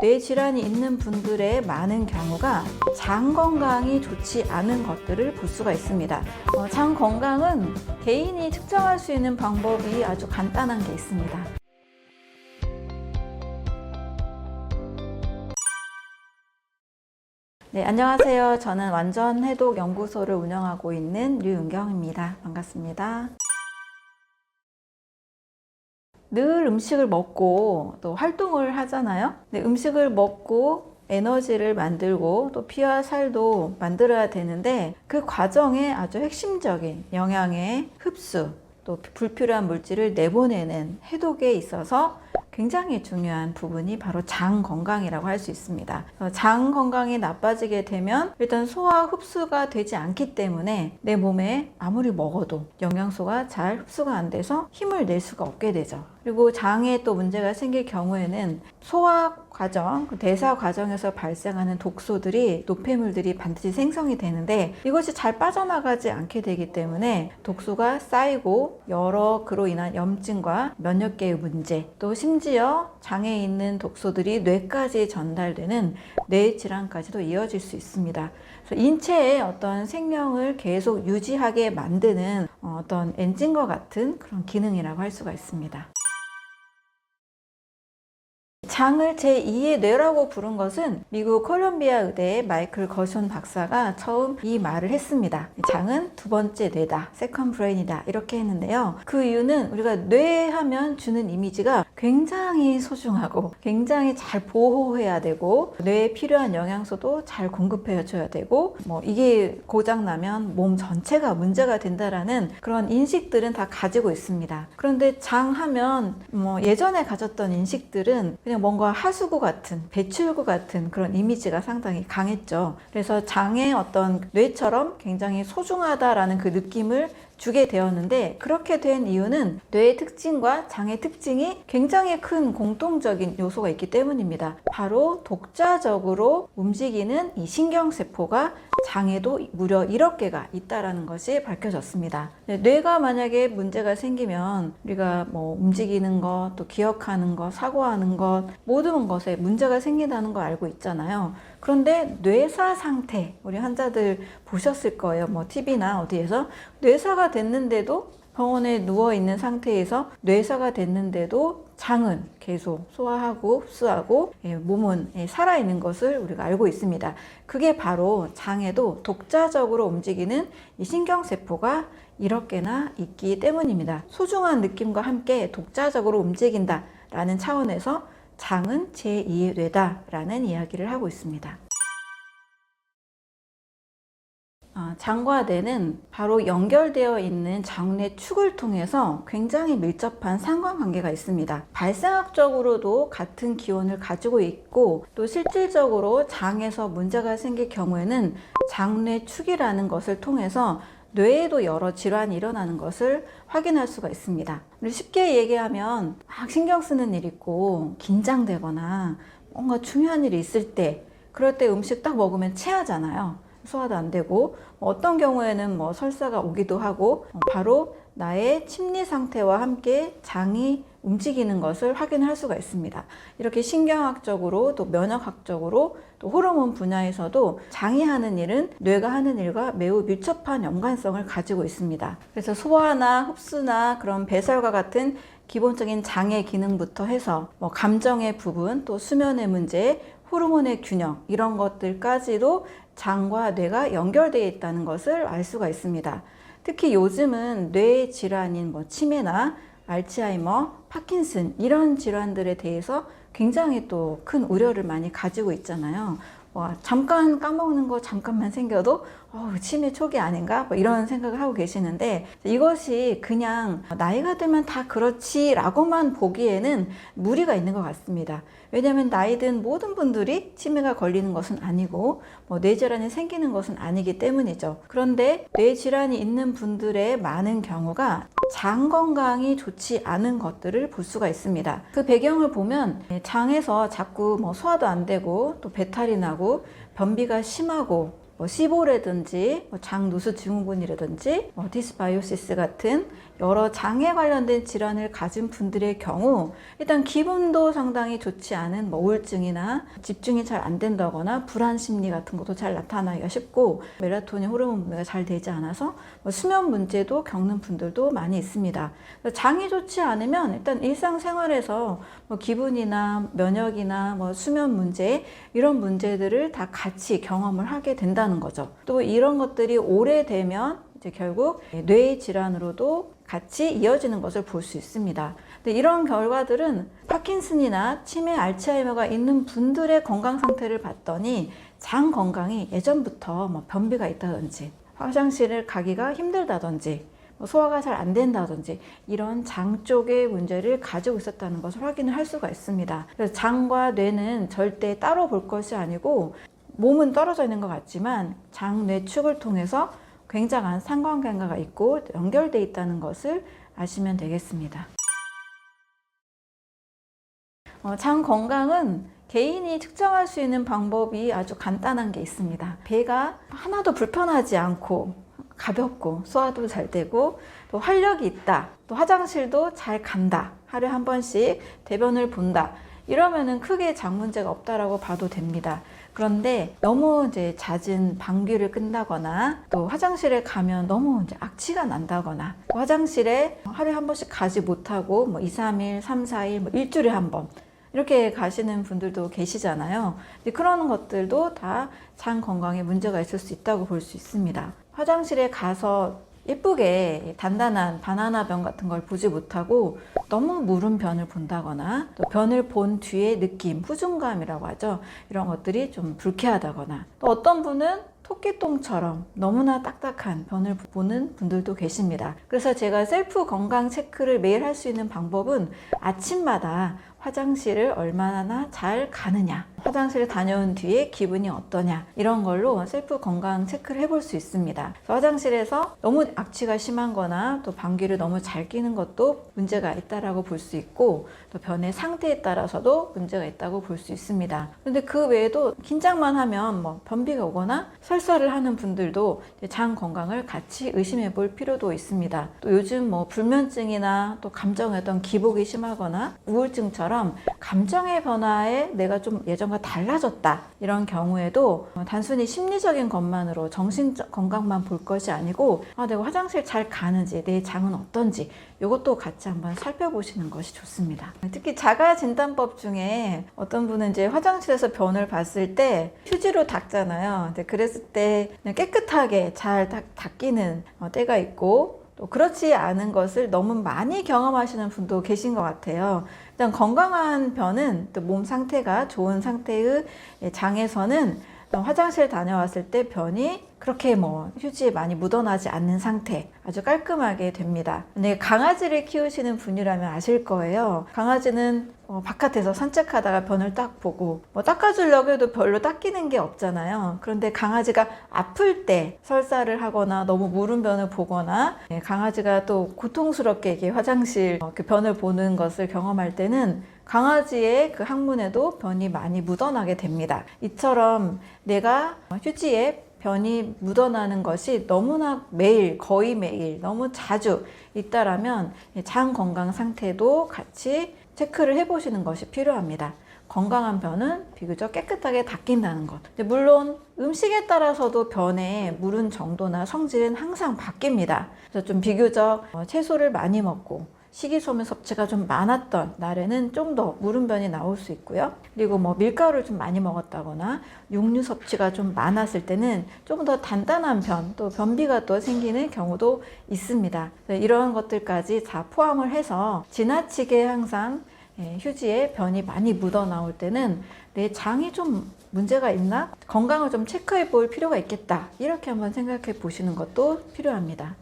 뇌 질환이 있는 분들의 많은 경우가 장 건강이 좋지 않은 것들을 볼 수가 있습니다. 어, 장 건강은 개인이 측정할 수 있는 방법이 아주 간단한 게 있습니다. 네, 안녕하세요. 저는 완전 해독 연구소를 운영하고 있는 류은경입니다. 반갑습니다. 늘 음식을 먹고 또 활동을 하잖아요. 근데 음식을 먹고 에너지를 만들고 또 피와 살도 만들어야 되는데 그 과정에 아주 핵심적인 영양의 흡수 또 불필요한 물질을 내보내는 해독에 있어서 굉장히 중요한 부분이 바로 장 건강이라고 할 수 있습니다. 장 건강이 나빠지게 되면 일단 소화 흡수가 되지 않기 때문에 내 몸에 아무리 먹어도 영양소가 잘 흡수가 안 돼서 힘을 낼 수가 없게 되죠. 그리고 장에 또 문제가 생길 경우에는 소화 과정, 그 대사 과정에서 발생하는 독소들이 노폐물들이 반드시 생성이 되는데 이것이 잘 빠져나가지 않게 되기 때문에 독소가 쌓이고 여러 그로 인한 염증과 면역계의 문제, 또 심지어 장에 있는 독소들이 뇌까지 전달되는 뇌 질환까지도 이어질 수 있습니다. 그래서 인체의 어떤 생명을 계속 유지하게 만드는 어떤 엔진과 같은 그런 기능이라고 할 수가 있습니다. 장을 제2의 뇌라고 부른 것은 미국 콜롬비아 의대의 마이클 거션 박사가 처음 이 말을 했습니다. 장은 두 번째 뇌다, 세컨 브레인이다 이렇게 했는데요. 그 이유는 우리가 뇌 하면 주는 이미지가 굉장히 소중하고 굉장히 잘 보호해야 되고 뇌에 필요한 영양소도 잘 공급해 줘야 되고 뭐 이게 고장 나면 몸 전체가 문제가 된다라는 그런 인식들은 다 가지고 있습니다. 그런데 장 하면 뭐 예전에 가졌던 인식들은 그냥 뭔가 하수구 같은 배출구 같은 그런 이미지가 상당히 강했죠. 그래서 장의 어떤 뇌처럼 굉장히 소중하다라는 그 느낌을 주게 되었는데 그렇게 된 이유는 뇌의 특징과 장의 특징이 굉장히 큰 공통적인 요소가 있기 때문입니다. 바로 독자적으로 움직이는 이 신경세포가 장에도 무려 1억 개가 있다라는 것이 밝혀졌습니다. 네, 뇌가 만약에 문제가 생기면 우리가 뭐 움직이는 것, 또 기억하는 것, 사고하는 것, 모든 것에 문제가 생긴다는 거 알고 있잖아요. 그런데 뇌사 상태, 우리 환자들 보셨을 거예요. 뭐 TV나 어디에서 뇌사가 됐는데도 병원에 누워 있는 상태에서 뇌사가 됐는데도 장은 계속 소화하고 흡수하고 예, 몸은 예, 살아있는 것을 우리가 알고 있습니다. 그게 바로 장에도 독자적으로 움직이는 이 신경세포가 1억 개나 있기 때문입니다. 소중한 느낌과 함께 독자적으로 움직인다라는 차원에서 장은 제2의 뇌다라는 이야기를 하고 있습니다. 아, 장과 뇌는 바로 연결되어 있는 장내 축을 통해서 굉장히 밀접한 상관관계가 있습니다. 발생학적으로도 같은 기원을 가지고 있고 또 실질적으로 장에서 문제가 생길 경우에는 장내 축이라는 것을 통해서 뇌에도 여러 질환이 일어나는 것을 확인할 수가 있습니다. 쉽게 얘기하면 막 신경 쓰는 일 있고 긴장되거나 뭔가 중요한 일이 있을 때 그럴 때 음식 딱 먹으면 체하잖아요. 소화도 안 되고 어떤 경우에는 뭐 설사가 오기도 하고 바로 나의 심리 상태와 함께 장이 움직이는 것을 확인할 수가 있습니다. 이렇게 신경학적으로 또 면역학적으로 또 호르몬 분야에서도 장이 하는 일은 뇌가 하는 일과 매우 밀접한 연관성을 가지고 있습니다. 그래서 소화나 흡수나 그런 배설과 같은 기본적인 장의 기능부터 해서 뭐 감정의 부분 또 수면의 문제 호르몬의 균형 이런 것들까지도 장과 뇌가 연결되어 있다는 것을 알 수가 있습니다. 특히 요즘은 뇌 질환인 뭐 치매나 알츠하이머, 파킨슨 이런 질환들에 대해서 굉장히 또 큰 우려를 많이 가지고 있잖아요. 뭐 잠깐 까먹는 거 잠깐만 생겨도 어, 치매 초기 아닌가? 뭐 이런 생각을 하고 계시는데 이것이 그냥 나이가 들면 다 그렇지 라고만 보기에는 무리가 있는 것 같습니다. 왜냐하면 나이 든 모든 분들이 치매가 걸리는 것은 아니고 뭐 뇌질환이 생기는 것은 아니기 때문이죠. 그런데 뇌질환이 있는 분들의 많은 경우가 장 건강이 좋지 않은 것들을 볼 수가 있습니다. 그 배경을 보면 장에서 자꾸 뭐 소화도 안 되고 또 배탈이 나고 변비가 심하고 뭐 시보라든지 뭐 장누수 증후군이라든지 뭐 디스바이오시스 같은 여러 장에 관련된 질환을 가진 분들의 경우 일단 기분도 상당히 좋지 않은 뭐 우울증이나 집중이 잘 안 된다거나 불안 심리 같은 것도 잘 나타나기가 쉽고 멜라토닌 호르몬 분비가 잘 되지 않아서 뭐 수면 문제도 겪는 분들도 많이 있습니다. 장이 좋지 않으면 일단 일상생활에서 뭐 기분이나 면역이나 뭐 수면 문제 이런 문제들을 다 같이 경험을 하게 된다는 거죠. 또 이런 것들이 오래되면 이제 결국 뇌 질환으로도 같이 이어지는 것을 볼 수 있습니다. 근데 이런 결과들은 파킨슨이나 치매, 알츠하이머가 있는 분들의 건강 상태를 봤더니 장 건강이 예전부터 뭐 변비가 있다든지 화장실을 가기가 힘들다든지 뭐 소화가 잘 안 된다든지 이런 장 쪽의 문제를 가지고 있었다는 것을 확인을 할 수가 있습니다. 그래서 장과 뇌는 절대 따로 볼 것이 아니고 몸은 떨어져 있는 것 같지만 장, 뇌 축을 통해서 굉장한 상관관계가 있고 연결돼 있다는 것을 아시면 되겠습니다. 어, 장 건강은 개인이 측정할 수 있는 방법이 아주 간단한 게 있습니다. 배가 하나도 불편하지 않고 가볍고 소화도 잘 되고 또 활력이 있다. 또 화장실도 잘 간다. 하루에 한 번씩 대변을 본다. 이러면은 크게 장 문제가 없다라고 봐도 됩니다. 그런데 너무 이제 잦은 방귀를 끈다거나 또 화장실에 가면 너무 이제 악취가 난다거나 또 화장실에 하루에 한 번씩 가지 못하고 뭐 2, 3일, 3, 4일, 뭐 일주일에 한 번. 이렇게 가시는 분들도 계시잖아요. 그런 것들도 다 장 건강에 문제가 있을 수 있다고 볼 수 있습니다. 화장실에 가서 예쁘게 단단한 바나나 변 같은 걸 보지 못하고 너무 무른 변을 본다거나 또 변을 본 뒤의 느낌, 후중감이라고 하죠. 이런 것들이 좀 불쾌하다거나 또 어떤 분은 토끼똥처럼 너무나 딱딱한 변을 보는 분들도 계십니다. 그래서 제가 셀프 건강 체크를 매일 할 수 있는 방법은 아침마다 화장실을 얼마나 잘 가느냐, 화장실을 다녀온 뒤에 기분이 어떠냐, 이런 걸로 셀프 건강 체크를 해볼 수 있습니다. 화장실에서 너무 악취가 심한 거나 또 방귀를 너무 잘 끼는 것도 문제가 있다라고 볼 수 있고, 또 변의 상태에 따라서도 문제가 있다고 볼 수 있습니다. 그런데 그 외에도 긴장만 하면 뭐 변비가 오거나 설사를 하는 분들도 장 건강을 같이 의심해 볼 필요도 있습니다. 또 요즘 뭐 불면증이나 또 감정의 어떤 기복이 심하거나 우울증처럼 감정의 변화에 내가 좀 예전 과 달라졌다 이런 경우에도 단순히 심리적인 것만으로 정신 건강만 볼 것이 아니고 아, 내가 화장실 잘 가는지 내 장은 어떤지 이것도 같이 한번 살펴보시는 것이 좋습니다. 특히 자가 진단법 중에 어떤 분은 이제 화장실에서 변을 봤을 때 휴지로 닦잖아요. 그랬을 때 깨끗하게 잘 닦, 닦이는 어, 때가 있고 또 그렇지 않은 것을 너무 많이 경험하시는 분도 계신 것 같아요. 일단 건강한 변은 또 몸 상태가 좋은 상태의 장에서는 화장실 다녀왔을 때 변이 그렇게 뭐 휴지에 많이 묻어나지 않는 상태 아주 깔끔하게 됩니다. 근데 강아지를 키우시는 분이라면 아실 거예요. 강아지는 어, 바깥에서 산책하다가 변을 딱 보고 뭐 닦아주려고 해도 별로 닦이는 게 없잖아요. 그런데 강아지가 아플 때 설사를 하거나 너무 무른 변을 보거나 예, 강아지가 또 고통스럽게 이게 화장실 어, 그 변을 보는 것을 경험할 때는 강아지의 그 항문에도 변이 많이 묻어나게 됩니다. 이처럼 내가 휴지에 변이 묻어나는 것이 너무나 매일, 거의 매일, 너무 자주 있다라면 장 건강 상태도 같이 체크를 해보시는 것이 필요합니다. 건강한 변은 비교적 깨끗하게 닦인다는 것. 물론 음식에 따라서도 변의 물은 정도나 성질은 항상 바뀝니다. 그래서 좀 비교적 어, 채소를 많이 먹고 식이소물 섭취가 좀 많았던 날에는 좀더 무른 변이 나올 수 있고요. 그리고 뭐 밀가루를 좀 많이 먹었다거나 육류 섭취가 좀 많았을 때는 좀 더 단단한 변, 또 변비가 또 생기는 경우도 있습니다. 이런 것들까지 다 포함을 해서 지나치게 항상 예, 휴지에 변이 많이 묻어 나올 때는 내 장이 좀 문제가 있나? 건강을 좀 체크해 볼 필요가 있겠다. 이렇게 한번 생각해 보시는 것도 필요합니다.